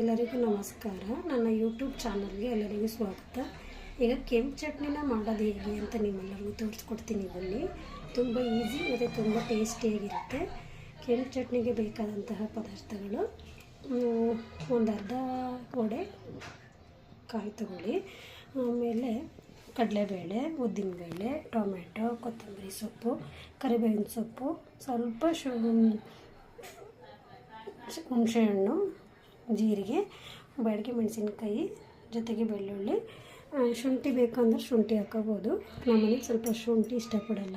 ಎಲ್ಲರಿಗೂ ನಮಸ್ಕಾರ. ನನ್ನ ಯೂಟ್ಯೂಬ್ ಚಾನಲ್ಗೆ ಎಲ್ಲರಿಗೂ ಸ್ವಾಗತ. ಈಗ ಕೆಂಪು ಚಟ್ನಿನ ಮಾಡೋದು ಹೇಗೆ ಅಂತ ನಿಮ್ಮೆಲ್ಲರಿಗೂ ತೋರಿಸ್ಕೊಡ್ತೀನಿ ಬನ್ನಿ. ತುಂಬ ಈಸಿ ಮತ್ತು ತುಂಬ ಟೇಸ್ಟಿಯಾಗಿರುತ್ತೆ ಕೆಂಪು ಚಟ್ನಿಗೆ ಬೇಕಾದಂತಹ ಪದಾರ್ಥಗಳು ಒಂದು ಅರ್ಧ ವಡೆ ಕಾಯಿ ತಗೊಳ್ಳಿ. ಆಮೇಲೆ ಕಡಲೆಬೇಳೆ, ಉದ್ದಿನಬೇಳೆ, ಟೊಮೆಟೊ, ಕೊತ್ತಂಬರಿ ಸೊಪ್ಪು, ಕರಿಬೇವಿನ ಸೊಪ್ಪು, ಸ್ವಲ್ಪ ಶು ಹುಣಸೆಹಣ್ಣು ಜೀರಿಗೆ, ಬಾಡಿಗೆ ಮೆಣಸಿನ್ಕಾಯಿ ಜೊತೆಗೆ ಬೆಳ್ಳುಳ್ಳಿ ಶುಂಠಿ ಬೇಕಂದ್ರೆ ಶುಂಠಿ ಹಾಕೋಬೋದು. ನಮ್ಮನೆಗೆ ಸ್ವಲ್ಪ ಶುಂಠಿ ಇಷ್ಟಪಡಲ್ಲ.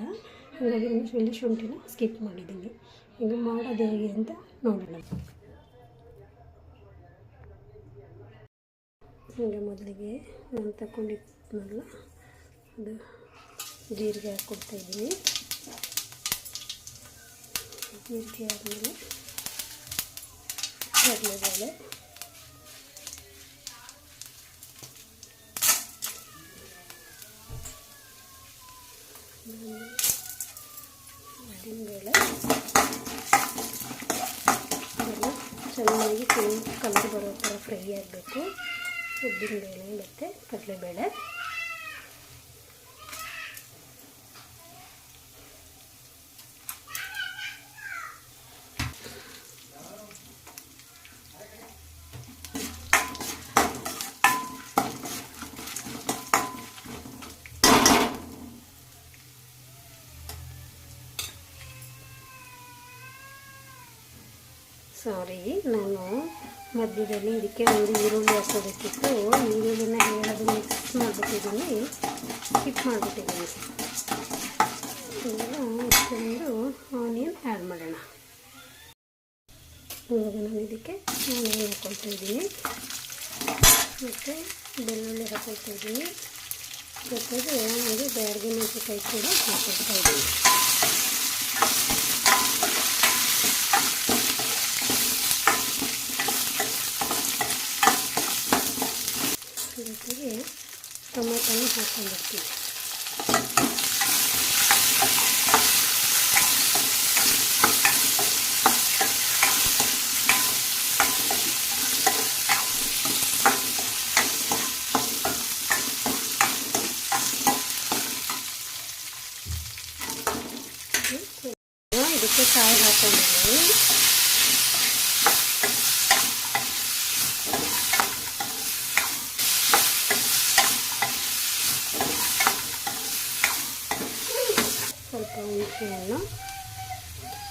ಹಾಗಾಗಿ ನಾನು ಇಲ್ಲಿ ಶುಂಠಿನ ಸ್ಕಿಪ್ ಮಾಡಿದ್ದೀನಿ. ಈಗ ಮಾಡೋದು ಹೇಗೆ ಅಂತ ನೋಡೋಣ. ಈಗ ಮೊದಲಿಗೆ ನಾನು ತಗೊಂಡಿದ್ನಲ್ಲ ಅದು ಜೀರಿಗೆ ಹಾಕ್ಕೊಡ್ತಾಯಿದ್ದೀನಿ ಜೀರಿಗೆ ಆದಮೇಲೆ ಬೇಳೆ ಇದೆಲ್ಲ ಚೆನ್ನಾಗಿ ಕಲರ್ ಬರೋ ಥರ ಫ್ರೈ ಆಗಬೇಕು. ಉದ್ದಿನ ಬೇಳೆ ಮತ್ತು ಕಡಲೆಬೇಳೆ. ಸಾರಿ, ನಾನು ಮಧ್ಯದಲ್ಲಿ ಇದಕ್ಕೆ ಒಂದು ಈರುಳ್ಳಿ ಹಾಕೋದಕ್ಕಿತ್ತು ಈರುಳ್ಳಿನ ಹೇಳೋದು ಮಿಕ್ಸ್ ಮಾಡಿಬಿಟ್ಟಿದ್ದೀನಿ. ಸ್ಕಿಪ್ ಮಾಡಿಬಿಟ್ಟಿದ್ದೀನಿ. ಈಗ ಇಷ್ಟೊಂದು ಆನಿಯನ್ ಆ್ಯಡ್ ಮಾಡೋಣ. ಇವಾಗ ನಾನು ಇದಕ್ಕೆ ಆನಿಯನ್ ಹಾಕೊಳ್ತಾ ಇದ್ದೀನಿ. ಮತ್ತು ಬೆಳ್ಳುಳ್ಳಿ ಹಾಕೊಳ್ತಾ ಇದ್ದೀನಿ. ಜೊತೆಗೆ ಹಾಗೆ ಬ್ಯಾಡಿಗೆ ಮೆಣಸಿನ್ಕಾಯಿ ಕೂಡ ಹಾಕೊಳ್ತಾ ಇದ್ದೀನಿ. ಜೊತೆಗೆ ಟೊಮೆಟೊನ ಹಾಕ್ಕೊಂಡಿರ್ತೀನಿ ಇದಕ್ಕೆ ಕಾಯಿ ಹಾಕೊಂಡಿದ್ದೀನಿ ಸ್ವಲ್ಪ ಹುಣಸೆಹಣ್ಣು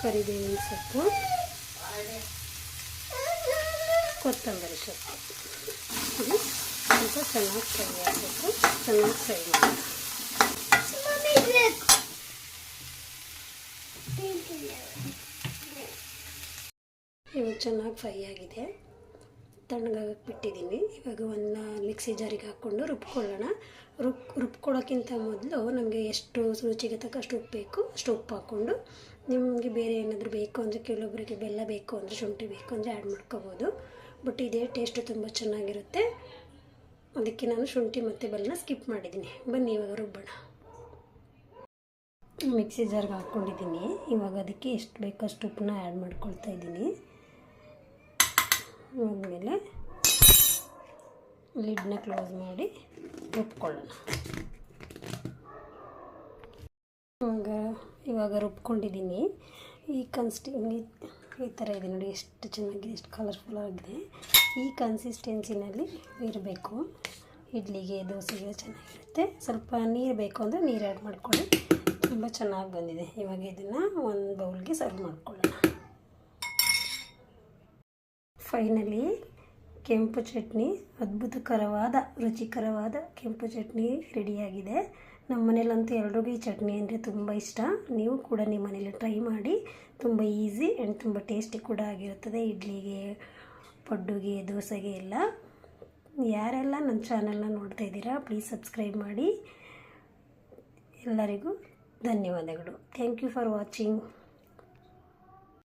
ಕರಿಬೇವಿನ ಸೊಪ್ಪು, ಕೊತ್ತಂಬರಿ ಸೊಪ್ಪು. ಸ್ವಲ್ಪ ಚೆನ್ನಾಗಿ ಫ್ರೈ ಆಗಬೇಕು. ಚೆನ್ನಾಗಿ ಫ್ರೈ ಮಾಡಿ. ಇವು ಚೆನ್ನಾಗಿ ಫ್ರೈ ಆಗಿದೆ. ತಣ್ಣಗಾಗಕ್ಕೆ ಬಿಟ್ಟಿದ್ದೀನಿ ಇವಾಗ ಒಂದು ಮಿಕ್ಸಿ ಜಾರಿಗೆ ಹಾಕ್ಕೊಂಡು ರುಬ್ಕೊಳ್ಳೋಣ. ರುಬ್, ರುಬ್ಕೊಳ್ಳೋಕ್ಕಿಂತ ಮೊದಲು ನಮಗೆ ಎಷ್ಟು ರುಚಿಗೆ ತಕ್ಕಷ್ಟು ಉಪ್ಪು ಬೇಕು, ಅಷ್ಟು ಉಪ್ಪು ಹಾಕ್ಕೊಂಡು ನಿಮಗೆ ಬೇರೆ ಏನಾದರೂ ಬೇಕು ಅಂದರೆ ಕೆಲವೊಬ್ಬರಿಗೆ ಬೆಲ್ಲ ಬೇಕು ಅಂದರೆ ಶುಂಠಿ ಬೇಕು ಅಂದರೆ ಆ್ಯಡ್ ಮಾಡ್ಕೋಬೋದು. ಬಟ್ ಇದೇ ಟೇಸ್ಟು ತುಂಬ ಚೆನ್ನಾಗಿರುತ್ತೆ. ಅದಕ್ಕೆ ನಾನು ಶುಂಠಿ ಮತ್ತು ಬೆಲ್ಲನ ಸ್ಕಿಪ್ ಮಾಡಿದ್ದೀನಿ ಬನ್ನಿ ಇವಾಗ ರುಬ್ಬೋಣ. ಮಿಕ್ಸಿ ಜಾರ್ಗೆ ಹಾಕ್ಕೊಂಡಿದ್ದೀನಿ ಇವಾಗ ಅದಕ್ಕೆ ಎಷ್ಟು ಬೇಕೋ ಅಷ್ಟು ಉಪ್ಪನ್ನ ಆ್ಯಡ್ ಮಾಡ್ಕೊಳ್ತಾ ಇದ್ದೀನಿ ಆದಮೇಲೆ ಲಿಡ್ನ ಕ್ಲೋಸ್ ಮಾಡಿ ರುಬ್ಕೊಳ್ಳೋಣ. ಇವಾಗ ಇವಾಗ ರುಬ್ಕೊಂಡಿದ್ದೀನಿ. ಈ ಕನ್ಸ್ಟಿ ಈ ಥರ ಇದೆ ನೋಡಿ, ಎಷ್ಟು ಚೆನ್ನಾಗಿದೆ, ಎಷ್ಟು ಕಲರ್ಫುಲ್ ಆಗಿದೆ. ಈ ಕನ್ಸಿಸ್ಟೆನ್ಸಿನಲ್ಲಿ ಇರಬೇಕು. ಇಡ್ಲಿಗೆ, ದೋಸೆಗೆ ಚೆನ್ನಾಗಿರುತ್ತೆ. ಸ್ವಲ್ಪ ನೀರು ಬೇಕು ಅಂದರೆ ನೀರು ಆ್ಯಡ್ ಮಾಡ್ಕೊಳ್ಳಿ. ತುಂಬ ಚೆನ್ನಾಗಿ ಬಂದಿದೆ. ಇವಾಗ ಇದನ್ನು ಒಂದು ಬೌಲ್ಗೆ ಸರ್ವ್ ಮಾಡ್ಕೊಳ್ಳೋಣ. ಫೈನಲಿ ಕೆಂಪು ಚಟ್ನಿ, ಅದ್ಭುತಕರವಾದ, ರುಚಿಕರವಾದ ಕೆಂಪು ಚಟ್ನಿ ರೆಡಿಯಾಗಿದೆ. ನಮ್ಮ ಮನೇಲಂತೂ ಎಲ್ರಿಗೂ ಈ ಚಟ್ನಿ ಅಂದರೆ ತುಂಬ ಇಷ್ಟ. ನೀವು ಕೂಡ ನಿಮ್ಮ ಮನೇಲಿ ಟ್ರೈ ಮಾಡಿ, ತುಂಬ ಈಸಿ ಆ್ಯಂಡ್ ತುಂಬ ಟೇಸ್ಟಿ ಕೂಡ ಆಗಿರುತ್ತದೆ. ಇಡ್ಲಿಗೆ, ಪಡ್ಡುಗೆ, ದೋಸೆಗೆ ಎಲ್ಲ. ಯಾರೆಲ್ಲ ನನ್ನ ಚಾನಲ್ನ ನೋಡ್ತಾ ಇದ್ದೀರಾ ಪ್ಲೀಸ್ ಸಬ್ಸ್ಕ್ರೈಬ್ ಮಾಡಿ. ಎಲ್ಲರಿಗೂ ಧನ್ಯವಾದಗಳು. Thank you for watching